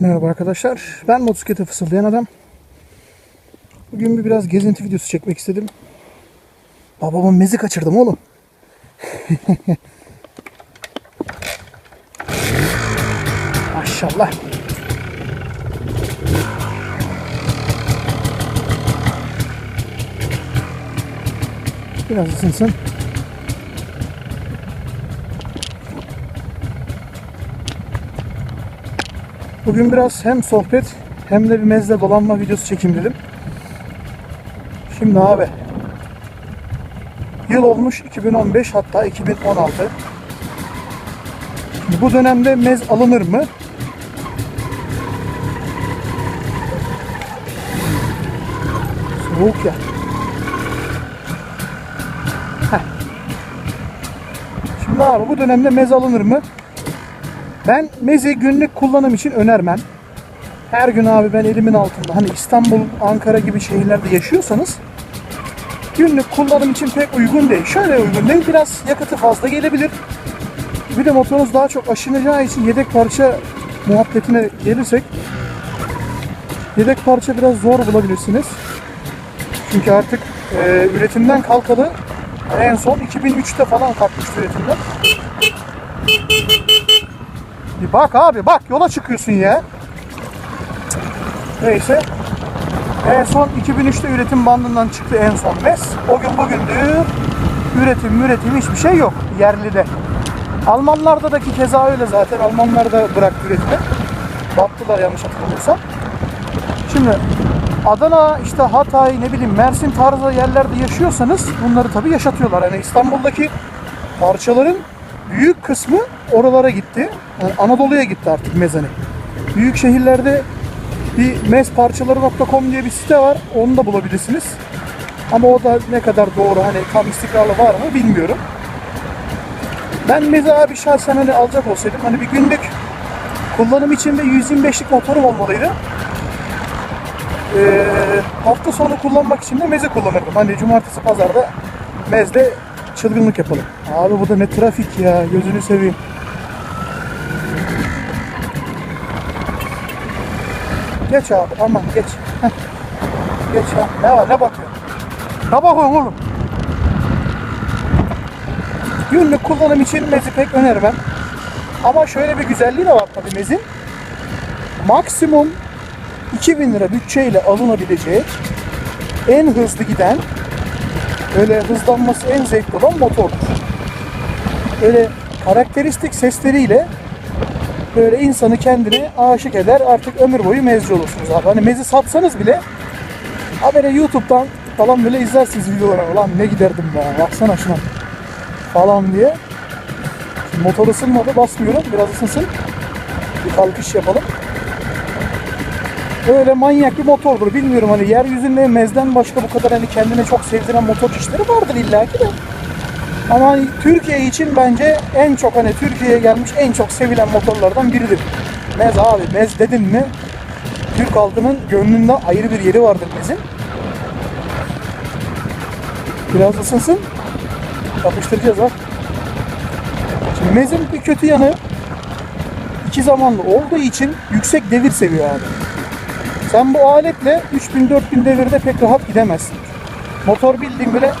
Merhaba arkadaşlar. Ben motosiklete fısıldayan adam. Bugün bir biraz gezinti videosu çekmek istedim. Babamın mezi kaçırdım oğlum. Maşallah. Biraz ısınsın. Bugün biraz hem sohbet hem de bir mezle dolanma videosu çekeyim dedim. Şimdi abi yıl olmuş 2015 hatta 2016. Şimdi bu dönemde mez alınır mı? Soğuk ya. Şimdi abi bu dönemde mez alınır mı? Ben mezi günlük kullanım için önermem. Her gün abi ben elimin altında hani İstanbul, Ankara gibi şehirlerde yaşıyorsanız günlük kullanım için pek uygun değil. Şöyle uygun değil, biraz yakıtı fazla gelebilir. Bir de motorunuz daha çok aşınacağı için yedek parça muhabbetine gelirsek yedek parça biraz zor bulabilirsiniz. Çünkü artık e, üretimden kalkalı en son 2003'te falan kalkmıştı üretimden. Bir bak abi bak yola çıkıyorsun ya. Neyse. En son 2003'te üretim bandından çıktı en son MES. O gün bugündür üretim üretim hiçbir şey yok yerlide. Almanlarda da ki keza öyle zaten. Almanlar da bıraktı üretimi. Battılar yanlış hatırlamıyorsam. Şimdi Adana, işte Hatay, ne bileyim Mersin tarzı yerlerde yaşıyorsanız bunları tabii yaşatıyorlar. Yani İstanbul'daki parçaların büyük kısmı oralara gitti. Yani Anadolu'ya gitti artık mezani. Büyük şehirlerde bir mezparçaları.com diye bir site var. Onu da bulabilirsiniz. Ama o da ne kadar doğru hani tam istikrarlı var mı bilmiyorum. Ben meze abi şahsen hani alacak olsaydım hani bir günlük kullanım için de 125'lik motorum olmalıydı. Ee, hafta sonu kullanmak için de meze kullanırdım. Hani cumartesi pazarda mezde çılgınlık yapalım. Abi bu da ne trafik ya gözünü seveyim. Geç abi aman geç. Heh. Geç ya. Ne var ne bakıyorsun? Ne bakıyorsun oğlum? Günlük kullanım için mezi pek önermem. Ama şöyle bir güzelliği de var tabii mezin. Maksimum 2000 lira bütçeyle alınabilecek en hızlı giden öyle hızlanması en zevkli olan motordur. Öyle karakteristik sesleriyle böyle insanı kendine aşık eder. Artık ömür boyu mezci olursunuz abi. Hani mezi satsanız bile ha böyle YouTube'dan falan böyle izlersiniz videoları. Ulan ne giderdim ya baksana şuna falan diye. Şimdi motor ısınmadı basmıyorum. Biraz ısınsın. Bir kalkış yapalım. Öyle manyak bir motordur. Bilmiyorum hani yeryüzünde mezden başka bu kadar hani kendine çok sevdiren motor çeşitleri vardır illaki de. Ama hani Türkiye için bence en çok hani Türkiye'ye gelmiş en çok sevilen motorlardan biridir. Mez abi mez dedin mi Türk halkının gönlünde ayrı bir yeri vardır mezin. Biraz ısınsın. Yapıştıracağız ha. Şimdi mezin bir kötü yanı iki zamanlı olduğu için yüksek devir seviyor abi. Sen bu aletle 3000-4000 devirde pek rahat gidemezsin. Motor bildiğin böyle ı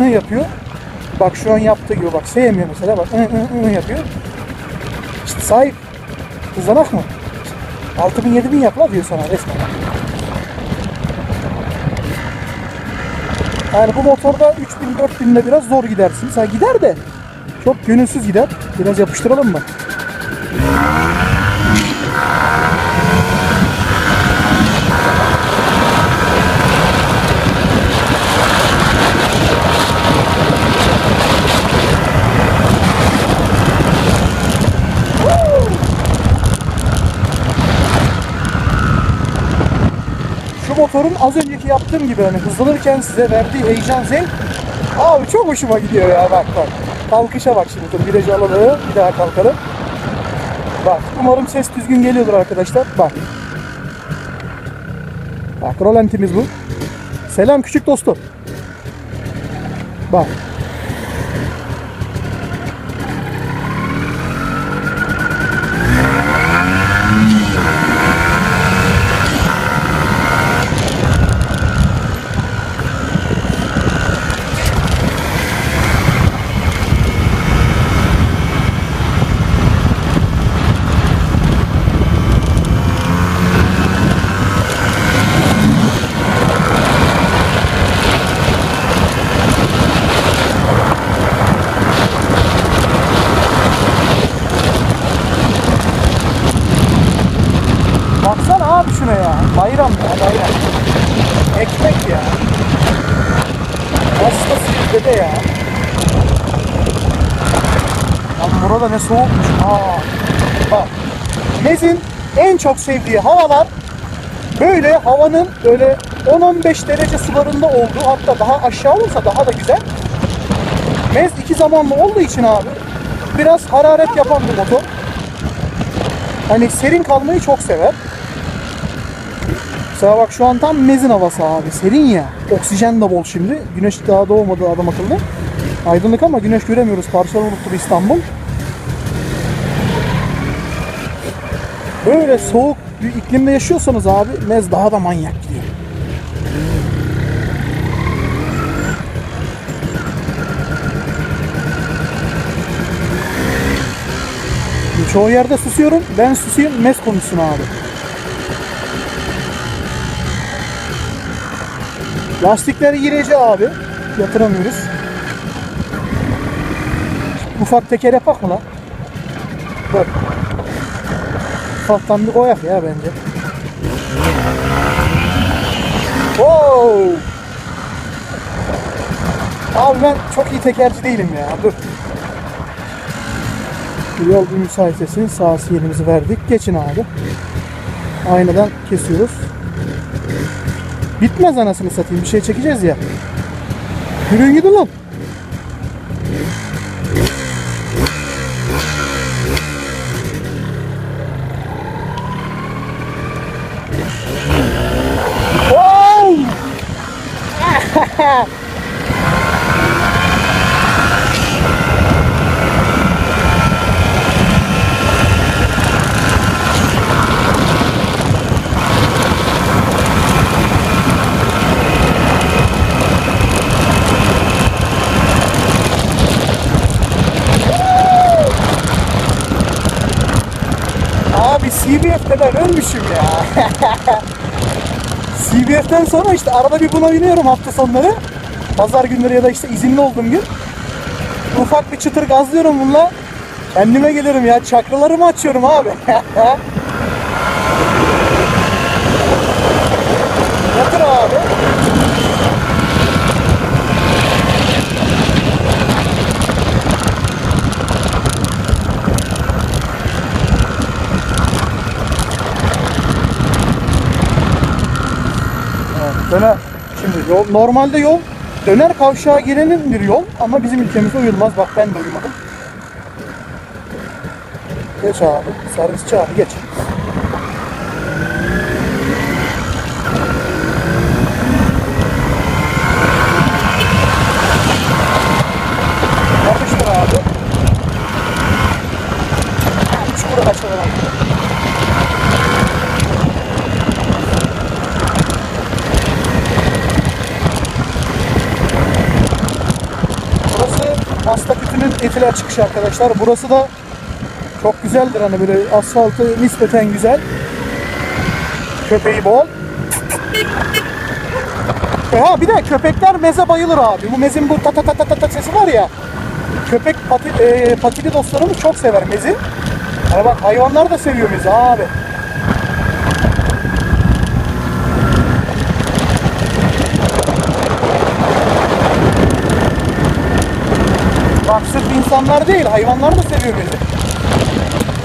ı ı yapıyor. Bak şu an yaptığı gibi bak sevmiyor mesela bak ı ı ı yapıyor. İşte sahip hızlanak mı? 6000 7000 yap la diyor sana resmen. Yani bu motorda 3000 4000'de biraz zor gidersin. Sen gider de çok gönülsüz gider. Biraz yapıştıralım mı? Şu motorun az önceki yaptığım gibi hani hızlanırken size verdiği heyecan zevk abi çok hoşuma gidiyor ya bak bak. Kalkışa bak şimdi dur virajı alalım bir daha kalkalım. Bak umarım ses düzgün geliyordur arkadaşlar. Bak. Bak rolantimiz bu. Selam küçük dostum. Bak. Baksana abi şuna ya. Bayram ya bayram. Ekmek ya. Hastası dede ya. Lan burada ne soğukmuş. Aa. Bak. Mez'in en çok sevdiği havalar böyle havanın böyle 10-15 derece sularında olduğu hatta daha aşağı olursa daha da güzel. Mez iki zamanlı olduğu için abi biraz hararet yapan bir motor. Hani serin kalmayı çok sever. Mesela bak şu an tam mezin havası abi. Serin ya. Oksijen de bol şimdi. Güneş daha doğmadı adam akıllı. Aydınlık ama güneş göremiyoruz. Parçalı bulutlu İstanbul. Böyle soğuk bir iklimde yaşıyorsanız abi mez daha da manyak gidiyor. Çoğu yerde susuyorum. Ben susayım, mez konuşsun abi. Lastikleri yireci abi. Yatıramıyoruz. Ufak teker yapak mı lan? Bak. Ufaktan bir koyak ya bence. Wow! Abi ben çok iyi tekerci değilim ya. Dur. Yol müsaitesinin sağ sinyalimizi verdik. Geçin abi. Aynadan kesiyoruz. Bitmez anasını satayım. Bir şey çekeceğiz ya. Yürüyün gidin lan. Wow! CBF'de ben ölmüşüm ya. CBF'den sonra işte arada bir buna biniyorum hafta sonları. Pazar günleri ya da işte izinli olduğum gün. Ufak bir çıtır gazlıyorum bununla. Kendime gelirim ya. Çakralarımı açıyorum abi. Yatır abi. Döner. Şimdi yol, normalde yol döner kavşağa girenin bir yol ama bizim ülkemizde uyulmaz. Bak ben de uyumadım. Geç abi. Servisçi abi geç. Etiler çıkışı arkadaşlar. Burası da çok güzeldir hani böyle asfaltı nispeten güzel. Köpeği bol. E ha bir de köpekler meze bayılır abi. Bu mezin bu ta ta ta ta ta sesi var ya. Köpek pati, e, patili dostlarımız çok sever mezi. Hani bak hayvanlar da seviyor mezi abi. Sırf insanlar değil, hayvanlar da seviyor beni.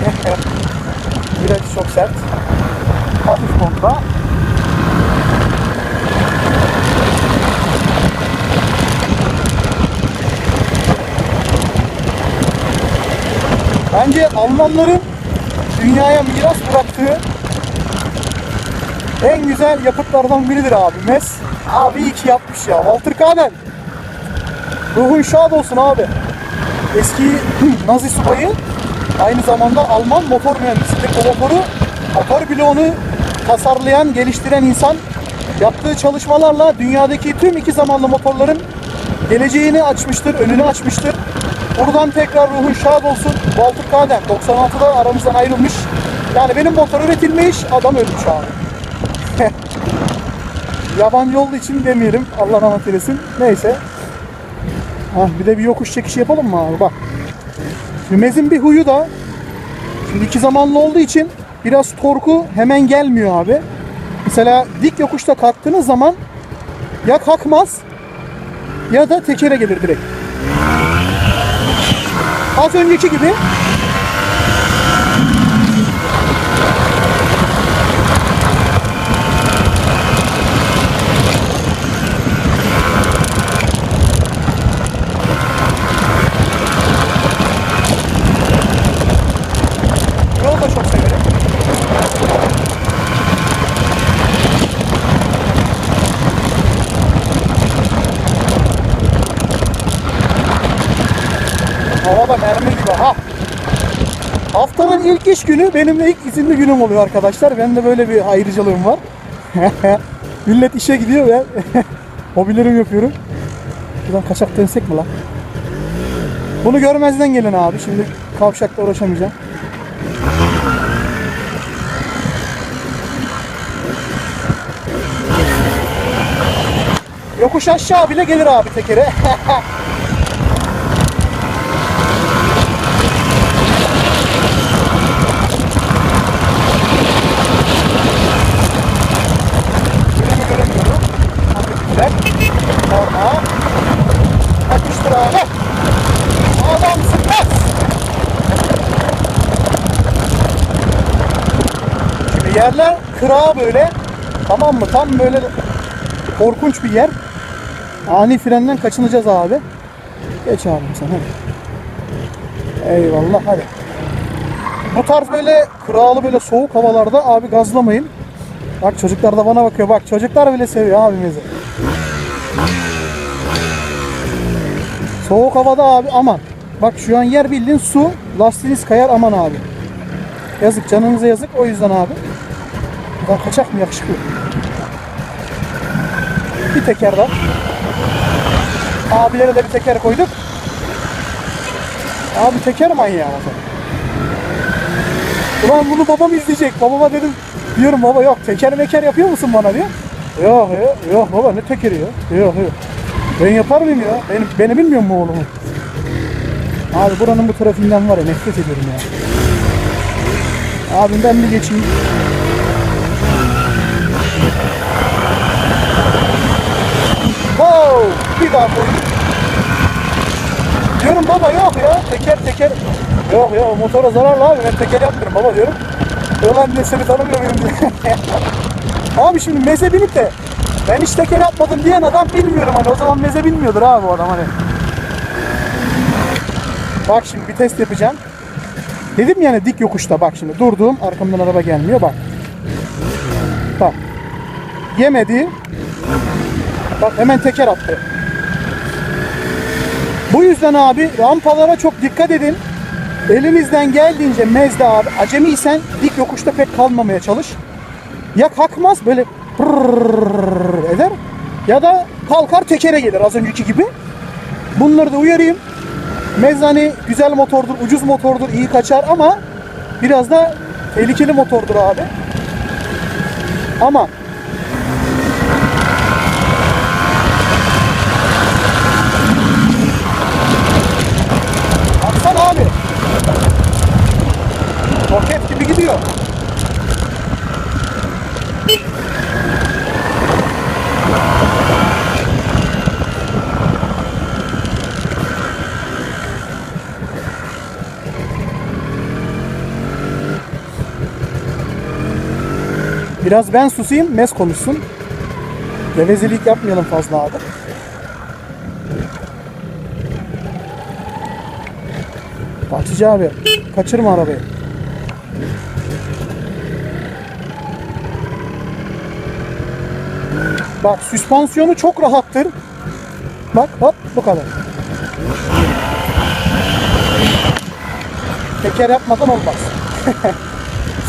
Biraz çok sert. Hafif modda. Bence Almanların dünyaya miras bıraktığı en güzel yapıtlardan biridir abi. Mes abi iyi ki yapmış ya. Walter Kaden. Ruhun şad olsun abi. Eski Nazi subayı aynı zamanda Alman motor mühendisidir. O motoru motor bloğunu tasarlayan, geliştiren insan yaptığı çalışmalarla dünyadaki tüm iki zamanlı motorların geleceğini açmıştır, önünü açmıştır. Buradan tekrar ruhun şad olsun. Walter Kaden 96'da aramızdan ayrılmış. Yani benim motor üretilmiş, adam ölmüş abi. Yabancı olduğu için demeyelim. Allah rahmet eylesin. Neyse. Ha, bir de bir yokuş çekişi yapalım mı abi? Bak. Şimdi Mez'in bir huyu da şimdi iki zamanlı olduğu için biraz torku hemen gelmiyor abi. Mesela dik yokuşta kalktığınız zaman ya kalkmaz ya da tekere gelir direkt. Az önceki gibi Yol da çok severim. Hava da mermi gibi ha. Haftanın ilk iş günü benim de ilk izinli günüm oluyor arkadaşlar. Ben de böyle bir ayrıcalığım var. Millet işe gidiyor ve hobilerimi yapıyorum. Buradan kaçak dönsek mi lan? Bunu görmezden gelin abi. Şimdi kavşakla uğraşamayacağım. Yokuş aşağı bile gelir abi tekere. Önümü göremiyorum. Hafif güzel. Orma. Yapıştır abi. Adamsın bas. Şimdi yerler kırağı böyle. Tamam mı? Tam böyle korkunç bir yer. Ani frenden kaçınacağız abi. Geç abi sen hadi. Eyvallah hadi. Bu tarz böyle kıralı böyle soğuk havalarda abi gazlamayın. Bak çocuklar da bana bakıyor. Bak çocuklar bile seviyor abimizi. Soğuk havada abi aman. Bak şu an yer bildiğin su. Lastiğiniz kayar aman abi. Yazık canınıza yazık o yüzden abi. Kaçak mı yakışıklı? Bir teker daha. Abilere de bir teker koyduk. Abi teker manyağı sen. Ulan bunu babam izleyecek. Babama dedim diyorum baba yok teker meker yapıyor musun bana diyor. Yok yok yok baba ne tekeri ya. Yok yok. Ben yapar mıyım ya? Beni, beni bilmiyor mu oğlumu? Abi buranın bu trafiğinden var ya nefret ediyorum ya. Abim ben bir geçeyim. Bir. Diyorum baba yok ya teker teker. Yok ya motora zararlı abi ben teker yapmıyorum baba diyorum. Ulan ne seni tanımıyor muyum diye. abi şimdi meze binip de ben hiç teker yapmadım diyen adam bilmiyorum hani o zaman meze bilmiyordur abi o adam hani. Bak şimdi bir test yapacağım. Dedim yani dik yokuşta bak şimdi durdum arkamdan araba gelmiyor bak. Bak. Yemedi. Bak hemen teker attı. Bu yüzden abi rampalara çok dikkat edin. Elinizden geldiğince mezde abi acemiysen dik yokuşta pek kalmamaya çalış. Ya kalkmaz böyle eder ya da kalkar tekere gelir az önceki gibi. Bunları da uyarayım. Mezani güzel motordur, ucuz motordur, iyi kaçar ama biraz da tehlikeli motordur abi. Ama Biraz ben susayım, Mes konuşsun. Gevezelik yapmayalım fazla abi. Bahçeci abi, kaçırma arabayı. Bak süspansiyonu çok rahattır. Bak hop bu kadar. Teker yapmadan olmaz.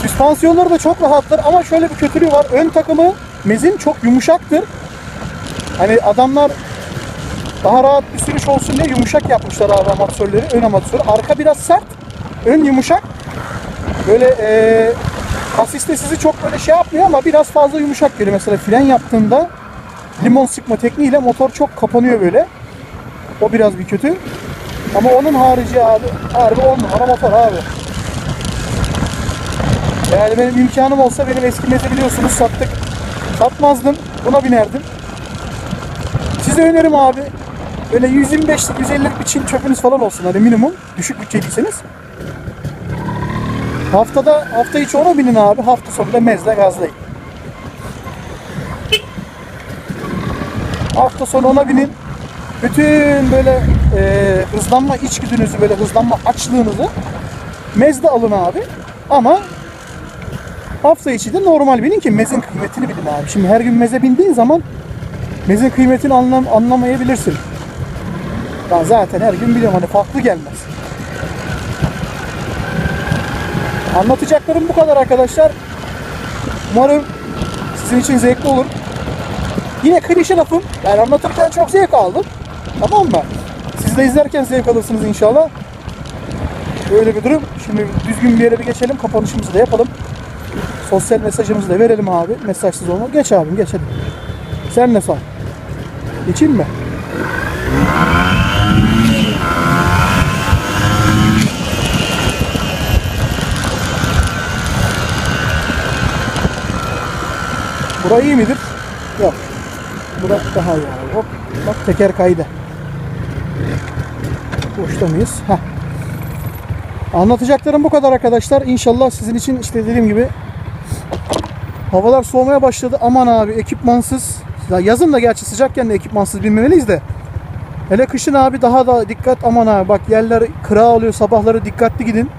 Süspansiyonları da çok rahattır ama şöyle bir kötülüğü var. Ön takımı mezin çok yumuşaktır. Hani adamlar daha rahat bir sürüş olsun diye yumuşak yapmışlar abi amatörleri, ön amatörü. Arka biraz sert, ön yumuşak. Böyle eee asiste sizi çok böyle şey yapmıyor ama biraz fazla yumuşak geliyor. Mesela fren yaptığında limon sıkma tekniğiyle motor çok kapanıyor böyle. O biraz bir kötü. Ama onun harici abi harbi on numara motor abi. Yani benim imkanım olsa benim eski meze biliyorsunuz sattık. Satmazdım. Buna binerdim. Size önerim abi. Böyle 125'lik 150'lik bir çin çöpünüz falan olsun hani minimum. Düşük bütçeliyseniz. Haftada hafta içi ona binin abi. Hafta sonu da mezle gazlayın. Hafta sonu ona binin. Bütün böyle e, hızlanma içgüdünüzü, böyle hızlanma açlığınızı mezde alın abi. Ama hafta içi de normal binin ki mezin kıymetini bilin abi. Şimdi her gün meze bindiğin zaman mezin kıymetini anlam anlamayabilirsin. Ben zaten her gün biliyorum hani farklı gelmez. Anlatacaklarım bu kadar arkadaşlar. Umarım sizin için zevkli olur. Yine klişe lafım. Yani anlatırken çok zevk aldım. Tamam mı? Siz de izlerken zevk alırsınız inşallah. Böyle bir durum. Şimdi düzgün bir yere bir geçelim. Kapanışımızı da yapalım. Sosyal mesajımızı da verelim abi. Mesajsız olma. Geç abim geç hadi. Sen ne sağ? Geçeyim mi? Bura iyi midir? Yok. Bura daha iyi abi. Hop. Bak teker kaydı. Boşta mıyız? Heh. Anlatacaklarım bu kadar arkadaşlar. İnşallah sizin için işte dediğim gibi havalar soğumaya başladı. Aman abi ekipmansız. Ya yazın da gerçi sıcakken de ekipmansız binmemeliyiz de. Hele kışın abi daha da dikkat aman abi bak yerler kıra oluyor sabahları dikkatli gidin.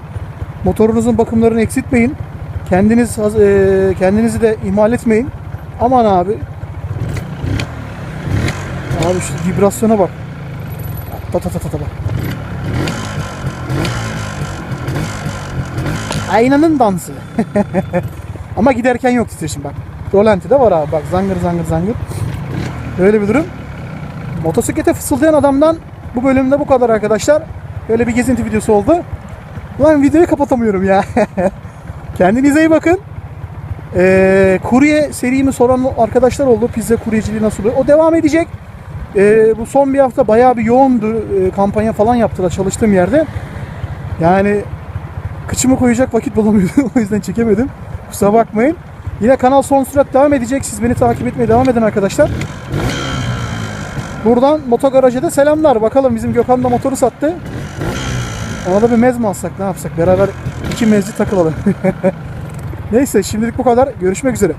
Motorunuzun bakımlarını eksiltmeyin. Kendiniz e, kendinizi de ihmal etmeyin. Aman abi. Abi şu vibrasyona bak. Ta ta ta ta ta bak. Aynanın dansı. Ama giderken yok titreşim bak. Rolanti de var abi bak zangır zangır zangır. Böyle bir durum. Motosiklete fısıldayan adamdan bu bölümde bu kadar arkadaşlar. Böyle bir gezinti videosu oldu. Ulan videoyu kapatamıyorum ya. Kendinize iyi bakın. Ee, kurye serimi soran arkadaşlar oldu. Pizza kuryeciliği nasıl oluyor? O devam edecek. Ee, bu son bir hafta bayağı bir yoğundu. Ee, kampanya falan yaptılar çalıştığım yerde. Yani kıçımı koyacak vakit bulamıyordum. o yüzden çekemedim. Kusura bakmayın. Yine kanal son sürat devam edecek. Siz beni takip etmeye devam edin arkadaşlar. Buradan Motogaraja da selamlar. Bakalım bizim Gökhan da motoru sattı. Ona da bir mez mi alsak ne yapsak? Beraber iki mezli takılalım. Neyse şimdilik bu kadar. Görüşmek üzere.